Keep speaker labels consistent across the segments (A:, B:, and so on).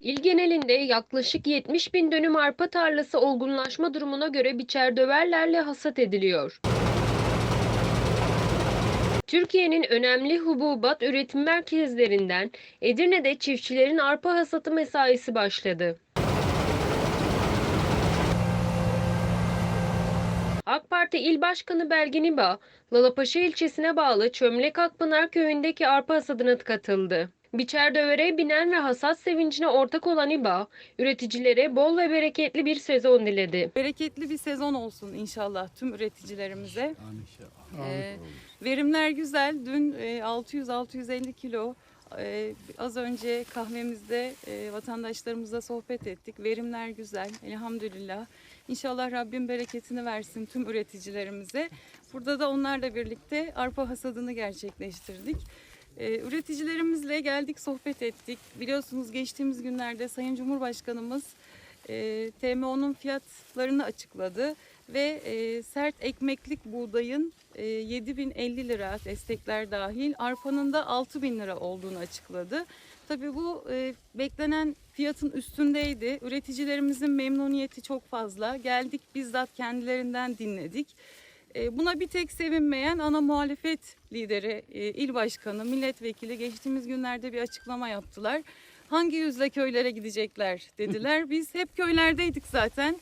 A: İl genelinde yaklaşık 70 bin dönüm arpa tarlası olgunlaşma durumuna göre biçer döverlerle hasat ediliyor. Türkiye'nin önemli hububat üretim merkezlerinden Edirne'de çiftçilerin arpa hasatı mesaisi başladı. AK Parti İl Başkanı Belgin İba, Lalapaşa ilçesine bağlı Çömlek Akpınar köyündeki arpa hasadına katıldı. Biçer dövere binen ve hasat sevincine ortak olan İba, üreticilere bol ve bereketli bir sezon diledi.
B: Bereketli bir sezon olsun inşallah tüm üreticilerimize.
C: Amin inşallah.
B: Ee, verimler güzel. Dün e, 600-650 kilo e, az önce kahvemizde e, vatandaşlarımızla sohbet ettik. Verimler güzel elhamdülillah. İnşallah Rabbim bereketini versin tüm üreticilerimize. Burada da onlarla birlikte arpa hasadını gerçekleştirdik. Ee, üreticilerimizle geldik sohbet ettik. Biliyorsunuz geçtiğimiz günlerde Sayın Cumhurbaşkanımız e, TMO'nun fiyatlarını açıkladı ve e, sert ekmeklik buğdayın e, 7050 lira destekler dahil arpanın da 6000 lira olduğunu açıkladı. Tabii bu e, beklenen fiyatın üstündeydi. Üreticilerimizin memnuniyeti çok fazla. Geldik bizzat kendilerinden dinledik. E, Buna bir tek sevinmeyen ana muhalefet lideri, e, il başkanı, milletvekili geçtiğimiz günlerde bir açıklama yaptılar. Hangi yüzle köylere gidecekler dediler. Biz hep köylerdeydik zaten.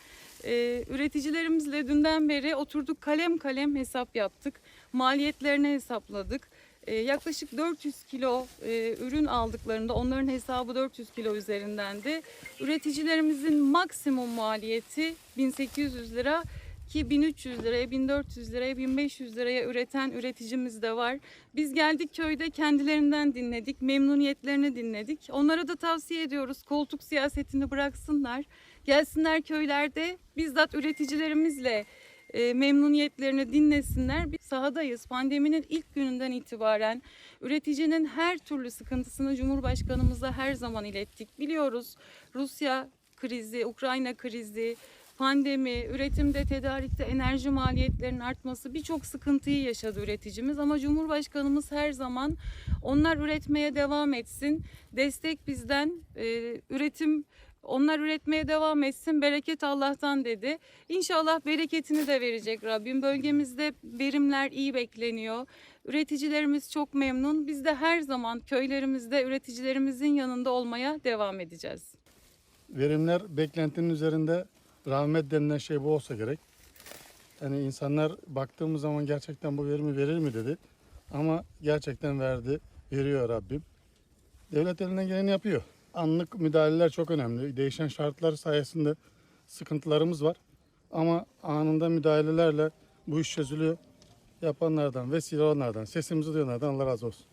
B: E, Üreticilerimizle dünden beri oturduk kalem kalem hesap yaptık. Maliyetlerini hesapladık. E, Yaklaşık 400 kilo e, ürün aldıklarında onların hesabı 400 kilo üzerindendi. Üreticilerimizin maksimum maliyeti 1800 lira ki 1300 liraya, 1400 liraya, 1500 liraya üreten üreticimiz de var. Biz geldik köyde kendilerinden dinledik, memnuniyetlerini dinledik. Onlara da tavsiye ediyoruz koltuk siyasetini bıraksınlar. Gelsinler köylerde bizzat üreticilerimizle e, memnuniyetlerini dinlesinler. Biz sahadayız. Pandeminin ilk gününden itibaren üreticinin her türlü sıkıntısını Cumhurbaşkanımıza her zaman ilettik. Biliyoruz Rusya krizi, Ukrayna krizi, pandemi, üretimde, tedarikte enerji maliyetlerinin artması birçok sıkıntıyı yaşadı üreticimiz. Ama Cumhurbaşkanımız her zaman onlar üretmeye devam etsin. Destek bizden, e, üretim onlar üretmeye devam etsin. Bereket Allah'tan dedi. İnşallah bereketini de verecek Rabbim. Bölgemizde verimler iyi bekleniyor. Üreticilerimiz çok memnun. Biz de her zaman köylerimizde üreticilerimizin yanında olmaya devam edeceğiz.
C: Verimler beklentinin üzerinde rahmet denilen şey bu olsa gerek. Yani insanlar baktığımız zaman gerçekten bu verimi verir mi dedi. Ama gerçekten verdi, veriyor Rabbim. Devlet elinden geleni yapıyor. Anlık müdahaleler çok önemli. Değişen şartlar sayesinde sıkıntılarımız var. Ama anında müdahalelerle bu iş çözülüyor. Yapanlardan, vesile olanlardan, sesimizi duyanlardan Allah razı olsun.